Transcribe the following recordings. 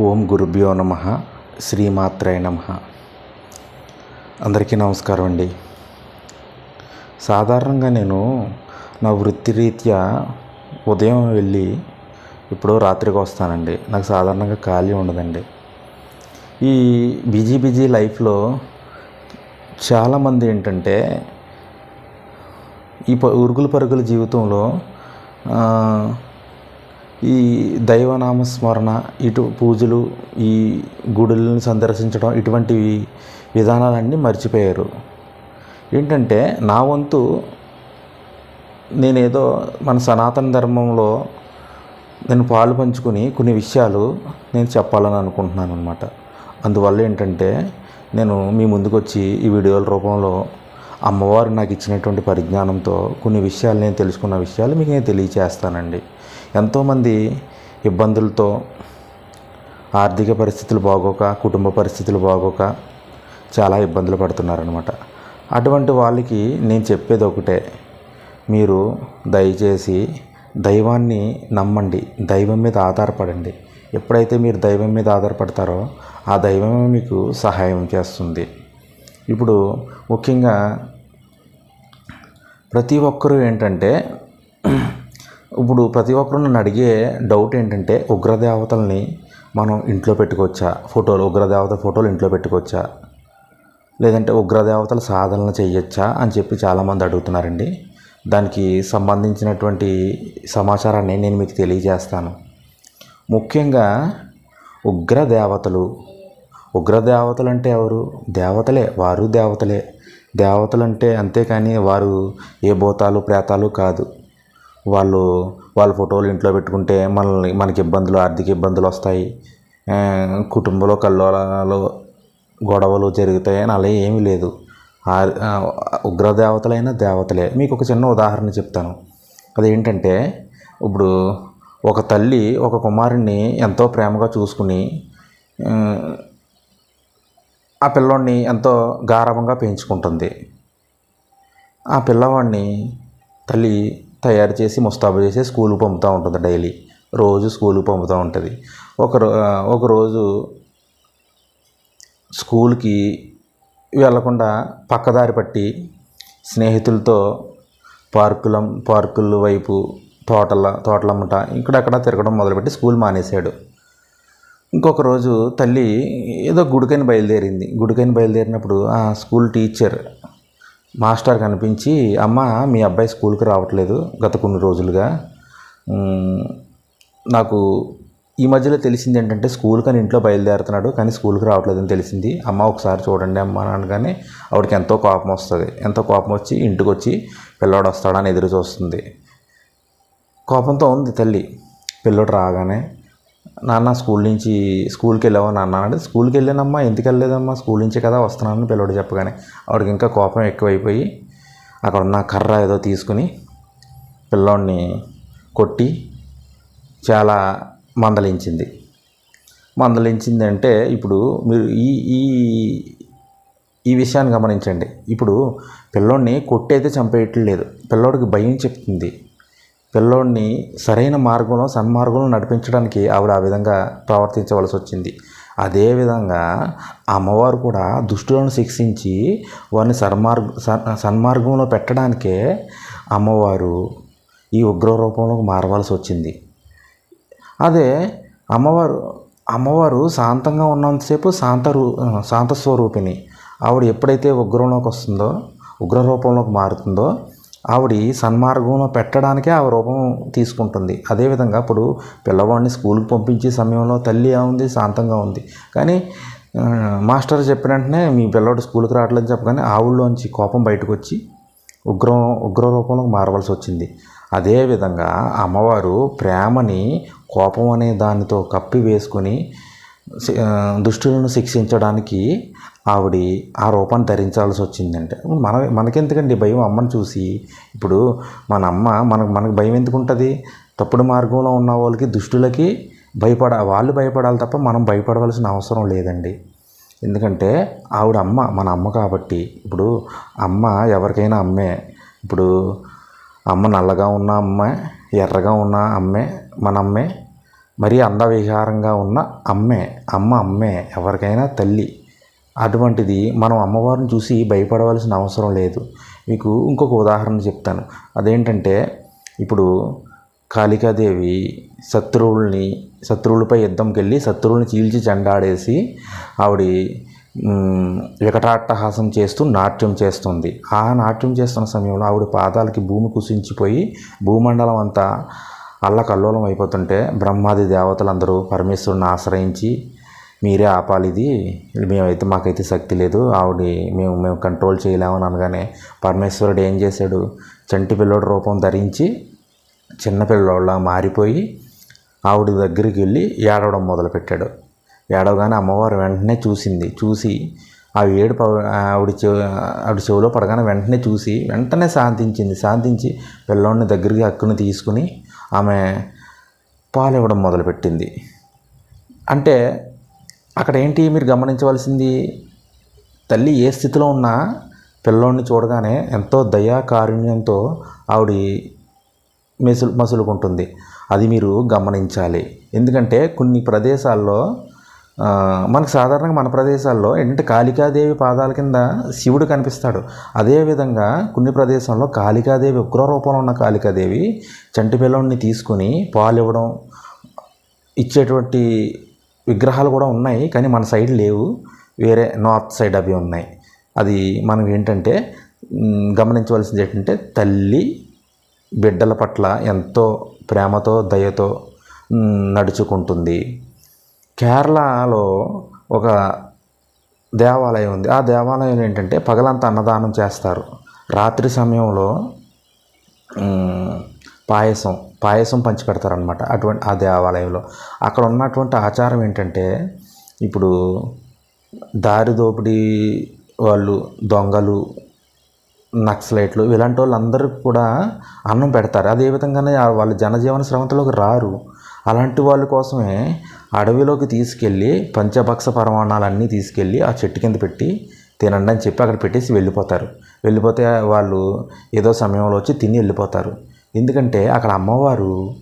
ఓం గురుభ్యో నమ శ్రీమాత్రే నమ. అందరికీ నమస్కారం అండి. సాధారణంగా నేను నా వృత్తిరీత్యా ఉదయం వెళ్ళి ఇప్పుడు రాత్రికి వస్తానండి. నాకు సాధారణంగా ఖాళీ ఉండదండి. ఈ బిజీ బిజీ లైఫ్లో చాలామంది ఏంటంటే ఈ ప ఉరుగుల పరుగుల జీవితంలో ఈ దైవనామస్మరణ ఇటు పూజలు ఈ గుడులను సందర్శించడం ఇటువంటి విధానాలన్నీ మర్చిపోయారు. ఏంటంటే నా వంతు నేనేదో మన సనాతన ధర్మంలో నేను పాలు పంచుకుని కొన్ని విషయాలు నేను చెప్పాలని అనుకుంటున్నాను అనమాట అందువల్ల ఏంటంటే నేను మీ ముందుకు వచ్చి ఈ వీడియోల రూపంలో అమ్మవారు నాకు ఇచ్చినటువంటి పరిజ్ఞానంతో కొన్ని విషయాలు నేను తెలుసుకున్న విషయాలు మీకు నేను తెలియచేస్తానండి. ఎంతోమంది ఇబ్బందులతో ఆర్థిక పరిస్థితులు బాగోక కుటుంబ పరిస్థితులు బాగోక చాలా ఇబ్బందులు పడుతున్నారనమాట అటువంటి వాళ్ళకి నేను చెప్పేది ఒకటే. మీరు దయచేసి దైవాన్ని నమ్మండి. దైవం మీద ఆధారపడండి. ఎప్పుడైతే మీరు దైవం మీద ఆధారపడతారో ఆ దైవమే మీకు సహాయం చేస్తుంది. ఇప్పుడు ముఖ్యంగా ప్రతి ఒక్కరూ ఏంటంటే ఇప్పుడు ప్రతి ఒక్కరు నన్ను అడిగే డౌట్ ఏంటంటే ఉగ్రదేవతల్ని మనం ఇంట్లో పెట్టుకోవచ్చా? ఫోటోలు ఉగ్రదేవత ఫోటోలు ఇంట్లో పెట్టుకోవచ్చా? లేదంటే ఉగ్రదేవతల సాధనలు చేయొచ్చా అని చెప్పి చాలామంది అడుగుతున్నారండి. దానికి సంబంధించినటువంటి సమాచారాన్ని నేను మీకు తెలియజేస్తాను. ముఖ్యంగా ఉగ్రదేవతలు ఉగ్రదేవతలు అంటే ఎవరు? దేవతలే వారు దేవతలే. దేవతలు అంటే అంతేకాని వారు ఏ భూతాలు ప్రేతాలు కాదు. వాళ్ళు వాళ్ళ ఫోటోలు ఇంట్లో పెట్టుకుంటే మనల్ని మనకి ఇబ్బందులు ఆర్థిక ఇబ్బందులు వస్తాయి. కుటుంబంలో కల్లోలాలు గొడవలు జరుగుతాయి అని అలా ఏమీ లేదు. ఆ- ఉగ్రదేవతలైన దేవతలే. మీకు ఒక చిన్న ఉదాహరణ చెప్తాను. అదేంటంటే ఇప్పుడు ఒక తల్లి ఒక కుమారుణ్ణి ఎంతో ప్రేమగా చూసుకుని ఆ, ఆ పిల్లోడిని ఎంతో గారాభంగా పెంచుకుంటుంది. ఆ పిల్లవాడిని తల్లి తయారు చేసి ముస్తాబు చేసి స్కూల్కి పంపుతూ ఉంటుంది డైలీ. రోజు స్కూల్కి పంపుతూ ఉంటుంది. ఒక రో- స్కూల్కి వెళ్ళకుండా పక్కదారి పట్టి స్నేహితులతో పార్కుల పార్కుల వైపు తోటల తోటలమ్మట ఇక్కడక్కడ తిరగడం మొదలుపెట్టి స్కూల్ మానేశాడు. ఇంకొక రోజు తల్లి ఏదో గుడికని బయలుదేరింది. గుడికని బయలుదేరినప్పుడు ఆ స్కూల్ టీచర్ మాస్టర్ కనిపించి అమ్మ మీ అబ్బాయి స్కూల్కి రావట్లేదు గత కొన్ని రోజులుగా. నాకు ఈ మధ్యలో తెలిసింది ఏంటంటే స్కూల్ కానీ ఇంట్లో బయలుదేరుతున్నాడు కానీ స్కూల్కి రావట్లేదని తెలిసింది. అమ్మ ఒకసారి చూడండి అమ్మ అనగానే ఆవిడకి ఎంతో కోపం వస్తుంది. ఎంతో కోపం వచ్చి ఇంటికి వచ్చి పిల్లోడు వస్తాడని ఎదురు చూస్తుంది. కోపంతో ఉంది తల్లి. పిల్లోడు రాగానే నాన్న స్కూల్ నుంచి స్కూల్కి వెళ్ళావా నాన్న అంటే స్కూల్కి వెళ్ళానమ్మా ఎందుకు వెళ్ళలేదమ్మా స్కూల్ నుంచి కదా వస్తున్నానని పిల్లోడు చెప్పగానే ఆవిడకి ఇంకా కోపం ఎక్కువైపోయి అక్కడ ఉన్న కర్ర ఏదో తీసుకుని పిల్లోడిని కొట్టి చాలా మందలించింది. మందలించింది అంటే ఇప్పుడు మీరు ఈ ఈ ఈ విషయాన్ని గమనించండి. ఇప్పుడు పిల్లోడిని కొట్టయితే చంపేయట్లేదు. పిల్లోడికి భయం చెప్తుంది. పిల్లోడిని సరైన మార్గంలో సన్మార్గంలో నడిపించడానికి ఆవిడ ఆ విధంగా ప్రవర్తించవలసి వచ్చింది. అదేవిధంగా అమ్మవారు కూడా దుష్టులను శిక్షించి వారిని సన్మార్గ సన్- సన్మార్గంలో పెట్టడానికే అమ్మవారు ఈ ఉగ్ర రూపంలోకి మారవలసి వచ్చింది. అదే అమ్మవారు అమ్మవారు శాంతంగా ఉన్నంతసేపు శాంత రూ శాంత స్వరూపిణి ఆవిడ ఎప్పుడైతే ఉగ్రంలోకి వస్తుందో ఉగ్ర రూపంలోకి మారుతుందో ఆవిడ సన్మార్గంలో పెట్టడానికే ఆ రూపం తీసుకుంటుంది. అదేవిధంగా ఇప్పుడు పిల్లవాడిని స్కూల్కి పంపించే సమయంలో తల్లి ఉంది శాంతంగా ఉంది. కానీ మాస్టర్ చెప్పిన వెంటనే మీ పిల్లవాడు స్కూల్కి రావట్లేదని చెప్పగానే ఆవుల్లోంచి కోపం బయటకు వచ్చి ఉగ్రం ఉగ్ర రూపంలోకి మారవలసి వచ్చింది. అదేవిధంగా అమ్మవారు ప్రేమని కోపం అనే దానితో కప్పి వేసుకొని దుష్టులను శిక్షించడానికి ఆవిడ ఆ రూపాన్ని ధరించాల్సి వచ్చిందంటే. మన మనకెందుకండి భయం అమ్మని చూసి? ఇప్పుడు మన అమ్మ మనకు మనకు భయం ఎందుకు ఉంటుంది తప్పుడు మార్గంలో ఉన్న వాళ్ళకి దుష్టులకి భయపడ వాళ్ళు భయపడాలి తప్ప మనం భయపడవలసిన అవసరం లేదండి. ఎందుకంటే ఆవిడ అమ్మ మన అమ్మ కాబట్టి. ఇప్పుడు అమ్మ ఎవరికైనా అమ్మే. ఇప్పుడు అమ్మ నల్లగా ఉన్న అమ్మే ఎర్రగా ఉన్న అమ్మే మన అమ్మే మరీ అందవిహారంగా ఉన్న అమ్మే అమ్మ అమ్మే ఎవరికైనా తల్లి. అటువంటిది మనం అమ్మవారిని చూసి భయపడవలసిన అవసరం లేదు. మీకు ఇంకొక ఉదాహరణ చెప్తాను. అదేంటంటే ఇప్పుడు కాళికాదేవి శత్రువుల్ని శత్రువులపై యుద్ధంకి వెళ్ళి శత్రువుల్ని చీల్చి చెండాడేసి ఆవిడ వికటాట్టహాసం చేస్తూ నాట్యం చేస్తుంది. ఆ నాట్యం చేస్తున్న సమయంలో ఆవిడ పాదాలకి భూమి కుసించిపోయి భూమండలం అంతా అల్లకల్లోలం అయిపోతుంటే బ్రహ్మాది దేవతలందరూ పరమేశ్వరుని ఆశ్రయించి మీరే ఆపాలి ఇది మేమైతే మాకైతే శక్తి లేదు. ఆవిడ మేము మేము కంట్రోల్ చేయలేమని అనగానే పరమేశ్వరుడు ఏం చేశాడు? చంటి పిల్లోడి రూపం ధరించి చిన్న పిల్లోళ్ళ మారిపోయి ఆవిడ దగ్గరికి వెళ్ళి ఏడవడం మొదలుపెట్టాడు. ఏడవగానే అమ్మవారు వెంటనే చూసింది. చూసి ఆ ఏడు ఆవిడ చె ఆవిడ చెవిలో పడగానే వెంటనే చూసి వెంటనే శాంతించింది. శాంతించి పిల్లోడిని దగ్గరికి హక్కుని తీసుకుని ఆమె పాలు ఇవ్వడం మొదలుపెట్టింది. అంటే అక్కడ ఏంటి మీరు గమనించవలసింది? తల్లి ఏ స్థితిలో ఉన్నా పిల్లోడిని చూడగానే ఎంతో దయా కారుణ్యంతో ఆవిడ మెసులు మసులుకుంటుంది. అది మీరు గమనించాలి. ఎందుకంటే కొన్ని ప్రదేశాల్లో మనకు సాధారణంగా మన ప్రదేశాల్లో ఏంటంటే కాళికాదేవి పాదాల కింద శివుడు కనిపిస్తాడు. అదేవిధంగా కొన్ని ప్రదేశంలో కాళికాదేవి ఉగ్ర రూపంలో ఉన్న కాళికాదేవి చంటి పిల్లోడిని తీసుకుని పాలు ఇవ్వడం ఇచ్చేటువంటి విగ్రహాలు కూడా ఉన్నాయి కానీ మన సైడ్ లేవు. వేరే నార్త్ సైడ్ అవి ఉన్నాయి. అది మనం ఏంటంటే గమనించవలసింది ఏంటంటే తల్లి బిడ్డల పట్ల ఎంతో ప్రేమతో దయతో నడుచుకుంటుంది. కేరళలో ఒక దేవాలయం ఉంది. ఆ దేవాలయం ఏంటంటే పగలంతా అన్నదానం చేస్తారు. రాత్రి సమయంలో పాయసం పాయసం పంచి పెడతారనమాట అటువంటి ఆ దేవాలయంలో. అక్కడ ఉన్నటువంటి ఆచారం ఏంటంటే ఇప్పుడు దారి దోపిడీ వాళ్ళు దొంగలు నక్సలైట్లు ఇలాంటి వాళ్ళందరికీ కూడా అన్నం పెడతారు. అదే విధంగానే వాళ్ళ జనజీవన స్రవంతిలోకి రారు. అలాంటి వాళ్ళ కోసమే అడవిలోకి తీసుకెళ్ళి పంచభక్ష పరమాణాలన్నీ తీసుకెళ్ళి ఆ చెట్టు కింద పెట్టి తినండి అని చెప్పి అక్కడ పెట్టేసి వెళ్ళిపోతారు. వెళ్ళిపోతే వాళ్ళు ఏదో సమయంలో వచ్చి తిని వెళ్ళిపోతారు. ఎందుకంటే అక్కడ అమ్మవారు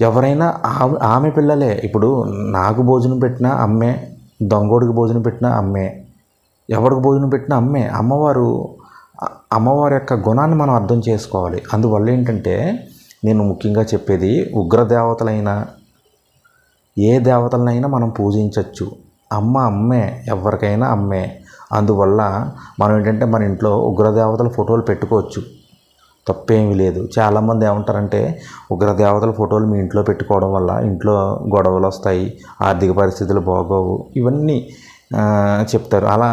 ఎవరైనా ఆమె ఆమె పిల్లలే. ఇప్పుడు నాకు భోజనం పెట్టినా అమ్మే దొంగోడికి భోజనం పెట్టినా అమ్మే ఎవరికి భోజనం పెట్టినా అమ్మే. అమ్మవారు అమ్మవారి యొక్క గుణాన్ని మనం అర్థం చేసుకోవాలి. అందువల్ల ఏంటంటే నేను ముఖ్యంగా చెప్పేది ఉగ్రదేవతలైనా ఏ దేవతలనైనా మనం పూజించవచ్చు అమ్మ అమ్మే ఎవరికైనా అమ్మే. అందువల్ల మనం ఏంటంటే మన ఇంట్లో ఉగ్రదేవతల ఫోటోలు పెట్టుకోవచ్చు. తప్పేమీ లేదు. చాలామంది ఏమంటారంటే ఉగ్రదేవతల ఫోటోలు మీ ఇంట్లో పెట్టుకోవడం వల్ల ఇంట్లో గొడవలు వస్తాయి ఆర్థిక పరిస్థితులు బాగోవు ఇవన్నీ చెప్తారు. అలా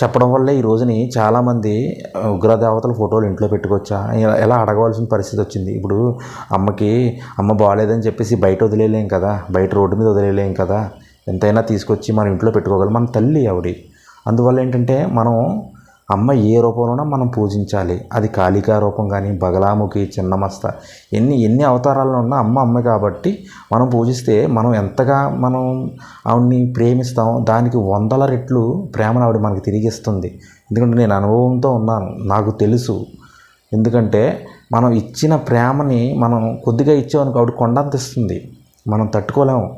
చెప్పడం వల్లే ఈ రోజుని చాలామంది ఉగ్రదేవతల ఫోటోలు ఇంట్లో పెట్టుకోవచ్చా? ఎలా అడగవలసిన పరిస్థితి వచ్చింది? ఇప్పుడు అమ్మకి అమ్మ బాగాలేదని చెప్పేసి బయట వదిలేయలేం కదా బయట రోడ్డు మీద వదిలేయలేం కదా ఎంతైనా తీసుకొచ్చి మనం ఇంట్లో పెట్టుకోగలం మన తల్లి ఆవిడ. అందువల్ల ఏంటంటే మనం అమ్మ ఏ రూపంలోనో మనం పూజించాలి. అది కాళికా రూపం కానీ బగలాముఖి చిన్నమస్త ఎన్ని ఎన్ని అవతారాల్లో ఉన్నా అమ్మ అమ్మ కాబట్టి మనం పూజిస్తే మనం ఎంతగా మనం ఆవిడ్ని ప్రేమిస్తాం దానికి వందల రెట్లు ప్రేమను ఆవిడ మనకి తిరిగి ఇస్తుంది ఎందుకంటే నేను అనుభవంతో ఉన్నాను. నాకు తెలుసు. ఎందుకంటే మనం ఇచ్చిన ప్రేమని మనం కొద్దిగా ఇచ్చామనుకో ఆవిడ కొండంత ఇస్తుంది. మనం తట్టుకోలేము.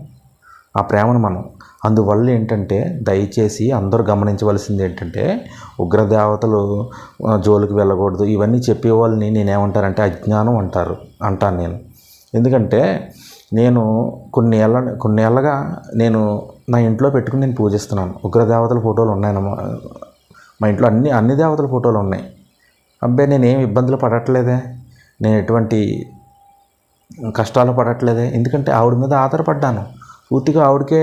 ఆ ప్రేమను మనం అందువల్ల ఏంటంటే దయచేసి అందరూ గమనించవలసింది ఏంటంటే ఉగ్రదేవతలు జోలికి వెళ్ళకూడదు. ఇవన్నీ చెప్పేవాళ్ళని నేనేమంటారంటే అజ్ఞానం అంటారు అంటాను నేను. ఎందుకంటే నేను కొన్ని ఏళ్ళ కొన్ని ఏళ్ళగా నేను నా ఇంట్లో పెట్టుకుని నేను పూజిస్తున్నాను. ఉగ్రదేవతల ఫోటోలు ఉన్నాయి మా మా ఇంట్లో అన్ని అన్ని దేవతల ఫోటోలు ఉన్నాయి. అబ్బాయి నేనేం ఇబ్బందులు పడట్లేదే? నేను ఎటువంటి కష్టాలు పడట్లేదే? ఎందుకంటే ఆవిడ మీద ఆధారపడ్డాను. పూర్తిగా ఆవిడకే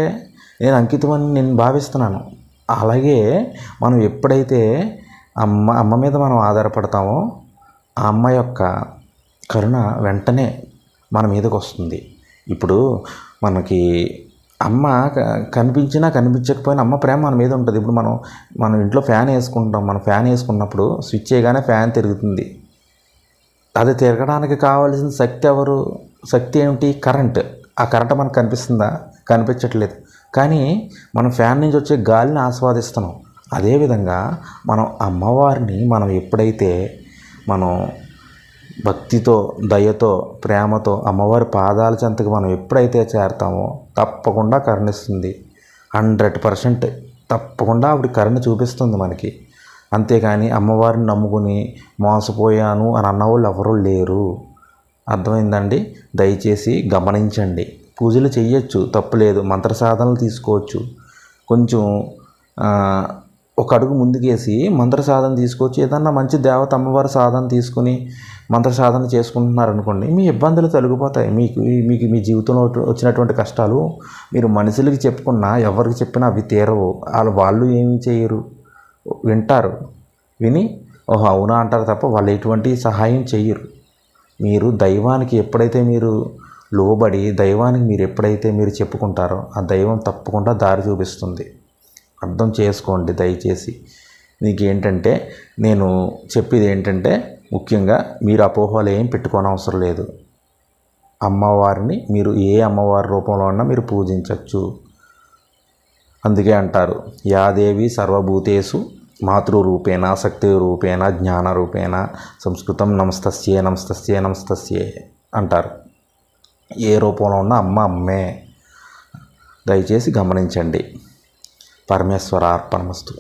నేను అంకితం అని నేను భావిస్తున్నాను. అలాగే మనం ఎప్పుడైతే అమ్మ అమ్మ మీద మనం ఆధారపడతామో ఆ అమ్మ యొక్క కరుణ వెంటనే మన మీదకి వస్తుంది. ఇప్పుడు మనకి అమ్మ కనిపించినా కనిపించకపోయినా అమ్మ ప్రేమ మన మీద ఉంటుంది. ఇప్పుడు మనం మనం ఇంట్లో ఫ్యాన్ వేసుకుంటాం. మనం ఫ్యాన్ వేసుకున్నప్పుడు స్విచ్ చేయగానే ఫ్యాన్ తిరుగుతుంది. అది తిరగడానికి కావాల్సిన శక్తి ఎవరు? శక్తి ఏమిటి? కరెంట్. ఆ కరెంట్ మనకు కనిపిస్తుందా? కనిపించట్లేదు. కానీ మనం ఫ్యాన్ నుంచి వచ్చే గాలిని ఆస్వాదిస్తున్నాం. అదేవిధంగా మనం అమ్మవారిని మనం ఎప్పుడైతే మనం భక్తితో దయతో ప్రేమతో అమ్మవారి పాదాల చెంతకు మనం ఎప్పుడైతే చేరతామో తప్పకుండా కరుణిస్తుంది. హండ్రెడ్ పర్సెంట్ తప్పకుండా ఆవిడ కరుణ చూపిస్తుంది మనకి. అంతేకాని అమ్మవారిని నమ్ముకుని మోసపోయాను అని అన్నవాళ్ళు ఎవరూ లేరు. అర్థమైందండి? దయచేసి గమనించండి. పూజలు చేయొచ్చు తప్పులేదు మంత్ర సాధనలు తీసుకోవచ్చు. కొంచెం ఒక అడుగు ముందుకేసి మంత్ర సాధన తీసుకోవచ్చు. ఏదన్నా మంచి దేవత అమ్మవారి సాధన తీసుకుని మంత్ర సాధన చేసుకుంటున్నారు అనుకోండి మీ ఇబ్బందులు తొలగిపోతాయి. మీకు మీకు మీ జీవితంలో వచ్చినటువంటి కష్టాలు మీరు మనుషులకి చెప్పుకున్నా ఎవరికి చెప్పినా అవి తీరవు. వాళ్ళు వాళ్ళు ఏమి చేయరు. వింటారు. విని ఓహో అవునా అంటారు తప్ప వాళ్ళు ఎటువంటి సహాయం చేయరు మీరు దైవానికి ఎప్పుడైతే మీరు లోబడి దైవానికి మీరు ఎప్పుడైతే మీరు చెప్పుకుంటారో ఆ దైవం తప్పకుండా దారి చూపిస్తుంది. అర్థం చేసుకోండి దయచేసి. మీకు ఏంటంటే నేను చెప్పేది ఏంటంటే ముఖ్యంగా మీరు అపోహలు ఏం పెట్టుకోనవసరం లేదు. అమ్మవారిని మీరు ఏ అమ్మవారి రూపంలో ఉన్నా మీరు పూజించవచ్చు అందుకే అంటారు యాదేవి సర్వభూతేషు మాతృరూపేణ శక్తి రూపేణ జ్ఞాన రూపేణ సంస్కృతం నమస్తస్యే నమస్తస్యే నమస్తస్యే అంటారు. ఏ రూపంలో ఉన్న అమ్మ అమ్మే దయచేసి గమనించండి. పరమేశ్వర అర్పణమస్తు